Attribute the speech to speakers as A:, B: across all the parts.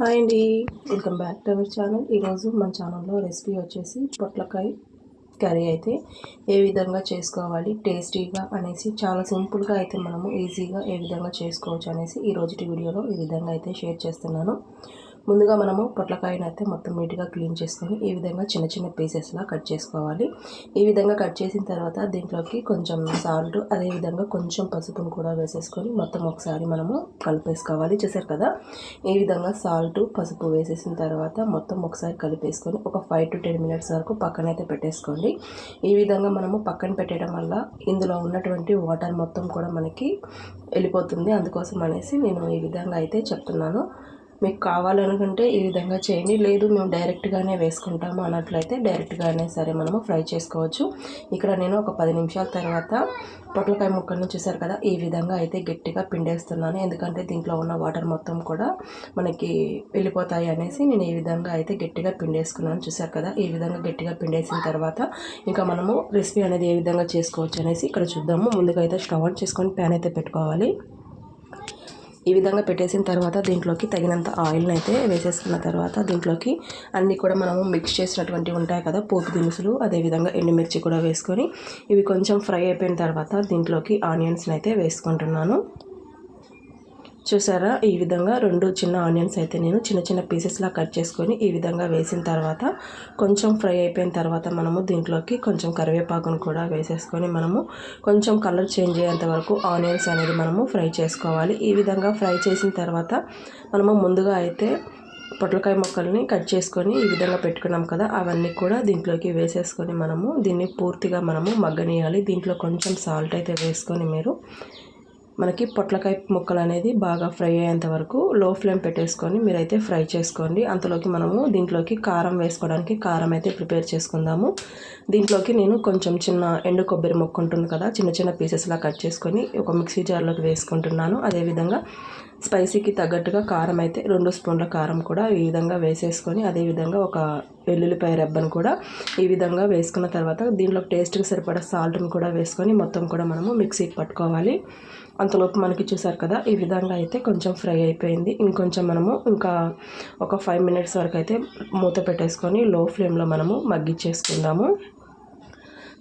A: Hi అండి. Welcome back to our channel. ఈరోజు మన ఛానల్లో రెసిపీ వచ్చేసి పొట్లకాయ కర్రీ అయితే ఏ విధంగా చేసుకోవాలి టేస్టీగా అనేసి చాలా సింపుల్గా అయితే మనము ఈజీగా ఏ విధంగా చేసుకోవచ్చు అనేసి ఈ రోజుటి వీడియోలో ఈ విధంగా అయితే షేర్ చేస్తున్నాను. ముందుగా మనము పొట్లకాయను అయితే మొత్తం నీట్గా క్లీన్ చేసుకొని ఈ విధంగా చిన్న చిన్న పీసెస్లా కట్ చేసుకోవాలి. ఈ విధంగా కట్ చేసిన తర్వాత దీంట్లోకి కొంచెం సాల్ట్ అదేవిధంగా కొంచెం పసుపును కూడా వేసేసుకొని మొత్తం ఒకసారి మనము కలిపేసుకోవాలి. చూసారు కదా? ఈ విధంగా సాల్ట్ పసుపు వేసేసిన తర్వాత మొత్తం ఒకసారి కలిపేసుకొని ఒక ఫైవ్ టు టెన్ మినిట్స్ వరకు పక్కనైతే పెట్టేసుకోండి. ఈ విధంగా మనము పక్కన పెట్టడం వల్ల ఇందులో ఉన్నటువంటి వాటర్ మొత్తం కూడా మనకి వెళ్ళిపోతుంది. అందుకోసం అనేసి నేను ఈ విధంగా అయితే చెప్తున్నాను. మీకు కావాలనుకుంటే ఈ విధంగా చేయండి. లేదు మేము డైరెక్ట్గానే వేసుకుంటాము అన్నట్లయితే డైరెక్ట్గానే సరే మనము ఫ్రై చేసుకోవచ్చు. ఇక్కడ నేను ఒక పది నిమిషాల తర్వాత పొట్లకాయ ముక్కలను చూసారు కదా ఈ విధంగా అయితే గట్టిగా పిండేస్తున్నాను. ఎందుకంటే దీంట్లో ఉన్న వాటర్ మొత్తం కూడా మనకి వెళ్ళిపోతాయి అనేసి నేను ఈ విధంగా అయితే గట్టిగా పిండేసుకున్నాను. చూసారు కదా ఈ విధంగా గట్టిగా పిండేసిన తర్వాత ఇంకా మనము రెసిపీ అనేది ఏ విధంగా చేసుకోవచ్చు అనేసి ఇక్కడ చూద్దాము. ముందుగా అయితే స్టవ్ ఆన్ చేసుకొని ప్యాన్ అయితే పెట్టుకోవాలి. ఈ విధంగా పెట్టేసిన తర్వాత దీంట్లోకి తగినంత ఆయిల్ని అయితే వేసేసుకున్న తర్వాత దీంట్లోకి అన్నీ కూడా మనము మిక్స్ చేసినటువంటి ఉంటాయి కదా పోపు దినుసులు అదేవిధంగా ఎండుమిర్చి కూడా వేసుకొని ఇవి కొంచెం ఫ్రై అయిపోయిన తర్వాత దీంట్లోకి ఆనియన్స్ని అయితే వేసుకుంటున్నాను. చూసారా? ఈ విధంగా రెండు చిన్న ఆనియన్స్ అయితే నేను చిన్న చిన్న పీసెస్లా కట్ చేసుకొని ఈ విధంగా వేసిన తర్వాత కొంచెం ఫ్రై అయిపోయిన తర్వాత మనము దీంట్లోకి కొంచెం కరివేపాకును కూడా వేసేసుకొని మనము కొంచెం కలర్ చేంజ్ అయ్యేంత వరకు ఆనియన్స్ అనేది మనము ఫ్రై చేసుకోవాలి. ఈ విధంగా ఫ్రై చేసిన తర్వాత మనము ముందుగా అయితే పొట్లకాయ ముక్కల్ని కట్ చేసుకొని ఈ విధంగా పెట్టుకున్నాం కదా అవన్నీ కూడా దీంట్లోకి వేసేసుకొని మనము దీన్ని పూర్తిగా మనము మగ్గనీయాలి. దీంట్లో కొంచెం సాల్ట్ అయితే వేసుకొని మీరు మనకి పొట్లకాయ ముక్కలు అనేది బాగా ఫ్రై అయ్యేంత వరకు లో ఫ్లేమ్ పెట్టేసుకొని మీరైతే ఫ్రై చేసుకోండి. అంతలోకి మనము దీంట్లోకి కారం వేసుకోవడానికి కారం అయితే ప్రిపేర్ చేసుకుందాము. దీంట్లోకి నేను కొంచెం చిన్న ఎండు కొబ్బరి ముక్క ఉంటుంది కదా చిన్న చిన్న పీసెస్లా కట్ చేసుకొని ఒక మిక్సీ జార్లోకి వేసుకుంటున్నాను. అదేవిధంగా స్పైసీకి తగ్గట్టుగా కారం అయితే రెండు స్పూన్ల కారం కూడా ఈ విధంగా వేసేసుకొని అదేవిధంగా ఒక వెల్లుల్లిపాయ రెబ్బను కూడా ఈ విధంగా వేసుకున్న తర్వాత దీంట్లో టేస్ట్కి సరిపడా సాల్ట్ని కూడా వేసుకొని మొత్తం కూడా మనము మిక్సీకి పట్టుకోవాలి. అంతలోపు మనకి చూసారు కదా ఈ విధంగా అయితే కొంచెం ఫ్రై అయిపోయింది. ఇంకొంచెం మనము ఇంకా ఒక ఫైవ్ మినిట్స్ వరకు అయితే మూత పెట్టేసుకొని లో ఫ్లేమ్లో మనము మగ్గిచ్చేసుకుందాము.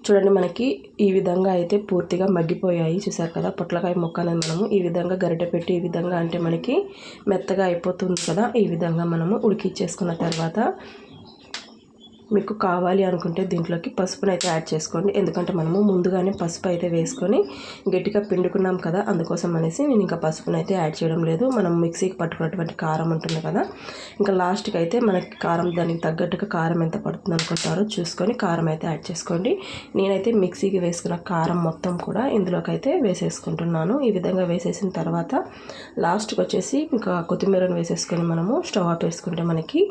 A: చూడండి మనకి ఈ విధంగా అయితే పూర్తిగా మగ్గిపోయాయి. చూసారు కదా? పొట్లకాయ మొక్కలను మనము ఈ విధంగా గరిటె పెట్టి ఈ విధంగా అంటే మనకి మెత్తగా అయిపోతుంది కదా? ఈ విధంగా మనము ఉడికిచ్చేసుకున్న తర్వాత మీకు కావాలి అనుకుంటే దీంట్లోకి పసుపును అయితే యాడ్ చేసుకోండి. ఎందుకంటే మనము ముందుగానే పసుపు అయితే వేసుకొని గట్టిగా పిండుకున్నాం కదా అందుకోసం అనేసి నేను ఇంకా పసుపును అయితే యాడ్ చేయడం లేదు. మనం మిక్సీకి పట్టుకున్నటువంటి కారం ఉంటుంది కదా ఇంకా లాస్ట్కి అయితే మనకి కారం దానికి తగ్గట్టుగా కారం ఎంత పడుతుంది అనుకుంటారో చూసుకొని కారం అయితే యాడ్ చేసుకోండి. నేనైతే మిక్సీకి వేసుకున్న కారం మొత్తం కూడా ఇందులోకి అయితే వేసేసుకుంటున్నాను. ఈ విధంగా వేసేసిన తర్వాత లాస్ట్కి వచ్చేసి ఇంకా కొత్తిమీరను వేసేసుకొని మనము స్టవ్ ఆఫ్ వేసుకుంటే మనకి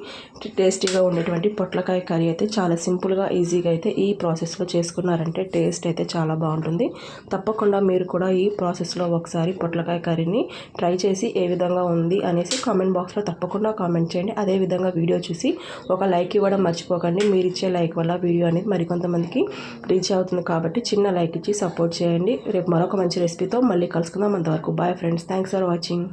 A: టేస్టీగా ఉండేటువంటి పొట్లకాయ కర్రీ కర్రీ అయితే చాలా సింపుల్గా ఈజీగా అయితే ఈ ప్రాసెస్లో చేసుకున్నారంటే టేస్ట్ అయితే చాలా బాగుంటుంది. తప్పకుండా మీరు కూడా ఈ ప్రాసెస్లో ఒకసారి పొట్లకాయ కర్రీని ట్రై చేసి ఏ విధంగా ఉంది అనేసి కామెంట్ బాక్స్లో తప్పకుండా కామెంట్ చేయండి. అదేవిధంగా వీడియో చూసి ఒక లైక్ ఇవ్వడం మర్చిపోకండి. మీరు ఇచ్చే లైక్ వల్ల వీడియో అనేది మరికొంతమందికి రీచ్ అవుతుంది కాబట్టి చిన్న లైక్ ఇచ్చి సపోర్ట్ చేయండి. రేపు మరొక మంచి రెసిపీతో మళ్ళీ కలుసుకుందాం. అంతవరకు bye friends. Thanks for watching.